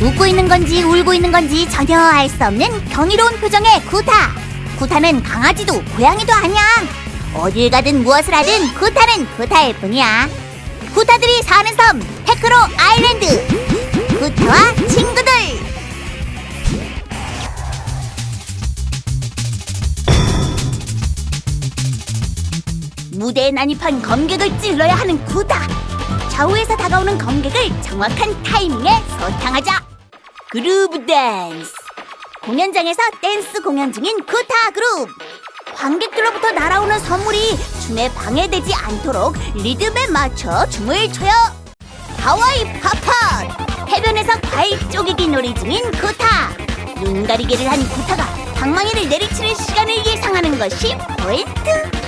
웃고 있는 건지 울고 있는 건지 전혀 알 수 없는 경이로운 표정의 구타. 구타는 강아지도 고양이도 아니야. 어딜 가든 무엇을 하든 구타는 구타일 뿐이야. 구타들이 사는 섬 테크로 아일랜드. 무대에 난입한 검객을 찔러야 하는 구타. 좌우에서 다가오는 검객을 정확한 타이밍에 소탕하자. 그루브 댄스. 공연장에서 댄스 공연 중인 구타 그룹. 관객들로부터 날아오는 선물이 춤에 방해되지 않도록 리듬에 맞춰 춤을 춰요. 하와이 팝팝. 해변에서 과일 쪼개기 놀이 중인 구타. 눈 가리개를 한 구타가 방망이를 내리치는 시간을 예상하는 것이 포인트.